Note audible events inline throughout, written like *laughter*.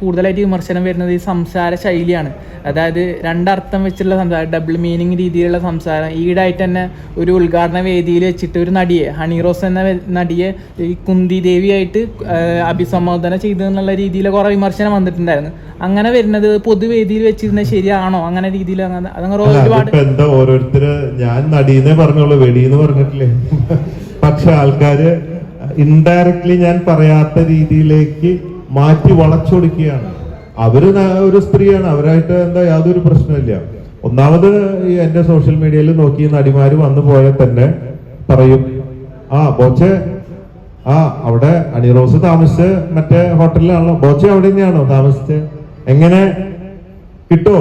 കൂടുതലായിട്ട് വിമർശനം വരുന്നത് ഈ സംസാര ശൈലിയാണ്. അതായത് രണ്ടർത്ഥം വെച്ചുള്ള സംസാരം ഡബിൾ മീനിങ് രീതിയിലുള്ള സംസാരം. ഈടായിട്ട് തന്നെ ഒരു ഉദ്ഘാടന വേദിയിൽ വെച്ചിട്ട് ഒരു നടിയെ ഹണി റോസ് എന്ന നടിയെ ഈ കുന്തി ദേവിയായിട്ട് അഭിസംബോധന ചെയ്തു എന്നുള്ള രീതിയിൽ കുറേ വിമർശനം വന്നിട്ടുണ്ടായിരുന്നു. അങ്ങനെ വരുന്നത് പൊതുവേദിയിൽ വെച്ചിരുന്ന ശരിയാണോ? അങ്ങനെ രീതിയിൽ അങ്ങനെ അതങ്ങനെ ഒരുപാട് അതിപ്പോ എന്താ ഓരോരുത്തര് ഞാൻ നടീന്നേ പറഞ്ഞോളൂ വെടിയെന്ന് പറഞ്ഞിട്ടില്ലേ? പക്ഷെ ആൾക്കാര് ഇൻഡയറക്ട്ലി ഞാൻ പറയാത്ത രീതിയിലേക്ക് മാറ്റി വളച്ചൊടുക്കുകയാണ്. അവർ ഒരു സ്ത്രീയാണ്. അവരായിട്ട് എന്താ യാതൊരു പ്രശ്നമില്ല ഒന്നാമത് ഈ എന്റെ സോഷ്യൽ മീഡിയയിൽ നോക്കി നടിമാര് വന്നു പോയാൽ തന്നെ പറയും ആ ബോച്ചെ ആ അവിടെ അണിറോസ് താമസിച്ച് മറ്റേ ഹോട്ടലിലാണല്ലോ. ബോച്ചെ അവിടെ തന്നെയാണോ താമസിച്ച്? എങ്ങനെ? കിട്ടോ?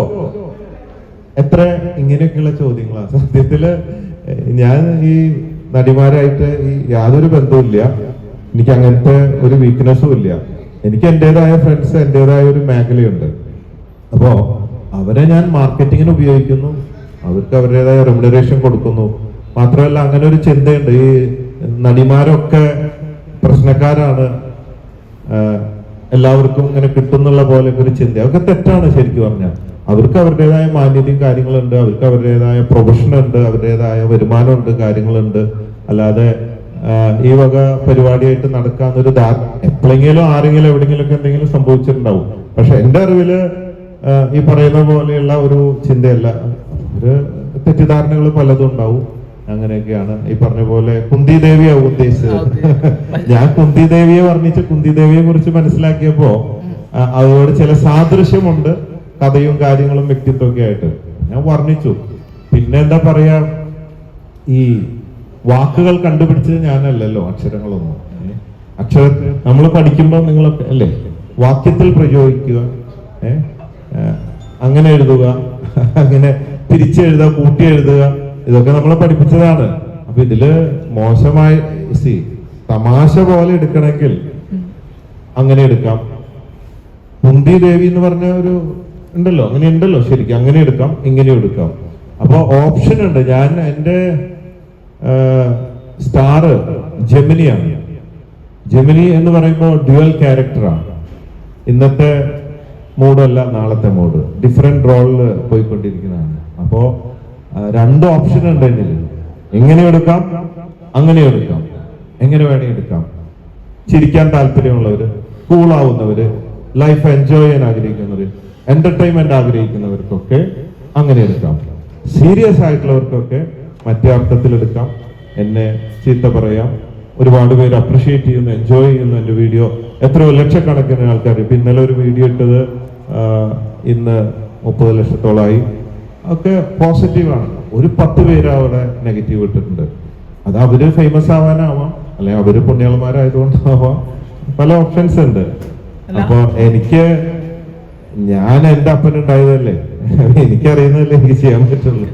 എത്ര ഇങ്ങനെയൊക്കെയുള്ള ചോദ്യങ്ങളാണ്. സത്യത്തിൽ ഞാൻ ഈ നടിമാരായിട്ട് ഈ യാതൊരു ബന്ധവും ഇല്ല എനിക്ക് അങ്ങനത്തെ ഒരു വീക്ക്നെസ്സും ഇല്ല. എനിക്ക് എന്റേതായ ഫ്രണ്ട്സ് എന്റേതായ ഒരു മേഖലയുണ്ട്. അപ്പോ അവരെ ഞാൻ മാർക്കറ്റിങ്ങിന് ഉപയോഗിക്കുന്നു. അവർക്ക് അവരുടേതായ റെമുനറേഷൻ കൊടുക്കുന്നു. മാത്രമല്ല അങ്ങനെ ഒരു ചിന്തയുണ്ട്. ഈ നടിമാരൊക്കെ പ്രശ്നക്കാരാണ്. എല്ലാവർക്കും ഇങ്ങനെ കിട്ടുന്നുള്ള പോലെ ഒരു ചിന്ത. അതൊക്കെ തെറ്റാണ് ശരിക്കും പറഞ്ഞാൽ. അവർക്ക് അവരുടേതായ മാന്യതയും കാര്യങ്ങളുണ്ട്. അവർക്ക് അവരുടേതായ പ്രൊഫഷൻ ഉണ്ട്. അവരുടേതായ വരുമാനമുണ്ട് കാര്യങ്ങളുണ്ട്. അല്ലാതെ ഈ വക പരിപാടിയായിട്ട് നടക്കാന്നൊരു ധാരണ. എപ്പോഴെങ്കിലും ആരെങ്കിലും എവിടെങ്കിലും ഒക്കെ എന്തെങ്കിലും സംഭവിച്ചിട്ടുണ്ടാവും. പക്ഷെ എന്റെ അറിവിൽ ഈ പറയുന്ന പോലെയുള്ള ഒരു ചിന്തയല്ല. ഒരു തെറ്റിദ്ധാരണകൾ പലതും ഉണ്ടാവും. അങ്ങനെയൊക്കെയാണ് ഈ പറഞ്ഞ പോലെ കുന്തി ദേവിയാവും ഉദ്ദേശിച്ചത് *laughs* ഞാൻ കുന്തി ദേവിയെ വർണിച്ച് കുന്തി ദേവിയെ കുറിച്ച് മനസ്സിലാക്കിയപ്പോ അതോട് ചില സാദൃശ്യമുണ്ട് കഥയും കാര്യങ്ങളും വ്യക്തിത്വമൊക്കെ ആയിട്ട്. ഞാൻ വർണിച്ചു. പിന്നെ എന്താ പറയാ ഈ വാക്കുകൾ കണ്ടുപിടിച്ചത് ഞാനല്ലല്ലോ അക്ഷരങ്ങളൊന്നും. അക്ഷരത്തിൽ അക്ഷര നമ്മൾ പഠിക്കുമ്പോൾ നിങ്ങളൊക്കെ അല്ലേ? വാക്യത്തിൽ പ്രയോഗിക്കുക അങ്ങനെ എഴുതുക *laughs* അങ്ങനെ തിരിച്ചെഴുതുക കൂട്ടി എഴുതുക ഇതൊക്കെ നമ്മളെ പഠിപ്പിച്ചതാണ്. അപ്പൊ ഇതിൽ മോശമായി സി തമാശ പോലെ എടുക്കണമെങ്കിൽ അങ്ങനെ എടുക്കാം. കുന്തി ദേവി എന്ന് പറഞ്ഞ ഒരു ഉണ്ടല്ലോ അങ്ങനെ ഉണ്ടല്ലോ ശരിക്കും അങ്ങനെ എടുക്കാം ഇങ്ങനെ എടുക്കാം. അപ്പൊ ഓപ്ഷൻ ഉണ്ട് ഞാൻ എന്റെ സ്റ്റാർ ജെമിനിയാണ്. ജെമിനി എന്ന് പറയുമ്പോൾ ഡ്യുവൽ ക്യാരക്ടറാണ് ഇന്നത്തെ മൂഡല്ല നാളത്തെ മൂഡ് ഡിഫറെന്റ് റോളിൽ പോയിക്കൊണ്ടിരിക്കുന്നതാണ്. അപ്പോൾ രണ്ട് ഓപ്ഷൻ ഉണ്ട് എന്നിൽ എങ്ങനെ എടുക്കാം? അങ്ങനെ എടുക്കാം. എങ്ങനെ വേണേ എടുക്കാം. ചിരിക്കാൻ താല്പര്യമുള്ളവര് കൂളാവുന്നവര് ലൈഫ് എൻജോയ് ചെയ്യാൻ ആഗ്രഹിക്കുന്നവര് എന്റർടൈൻമെന്റ് ആഗ്രഹിക്കുന്നവർക്കൊക്കെ അങ്ങനെ എടുക്കാം. സീരിയസ് ആയിട്ടുള്ളവർക്കൊക്കെ മറ്റേ അർത്ഥത്തിലെടുക്കാം എന്നെ ചീത്ത പറയാം. ഒരുപാട് പേര് അപ്രിഷിയേറ്റ് ചെയ്യുന്നു എൻജോയ് ചെയ്യുന്നു എന്റെ വീഡിയോ എത്രയോ ലക്ഷക്കണക്കിന് ആൾക്കാർ ഇപ്പം ഇന്നലെ ഒരു വീഡിയോ ഇട്ടത് ഇന്ന് മുപ്പത് ലക്ഷത്തോളമായി ഒക്കെ പോസിറ്റീവാണ് ഒരു പത്ത് പേര് അവിടെ നെഗറ്റീവ് ഇട്ടിട്ടുണ്ട്. അത് അവർ ഫേമസ് ആവാനാവാം. അല്ലെ അവർ പുണ്യാളന്മാരായതുകൊണ്ടാവാം. പല ഓപ്ഷൻസ് ഉണ്ട്. അപ്പോൾ എനിക്ക് ഞാൻ എന്റെ അപ്പനുണ്ടായതല്ലേ? എനിക്കറിയുന്നതല്ലേ എനിക്ക് ചെയ്യാൻ പറ്റുള്ളൂ.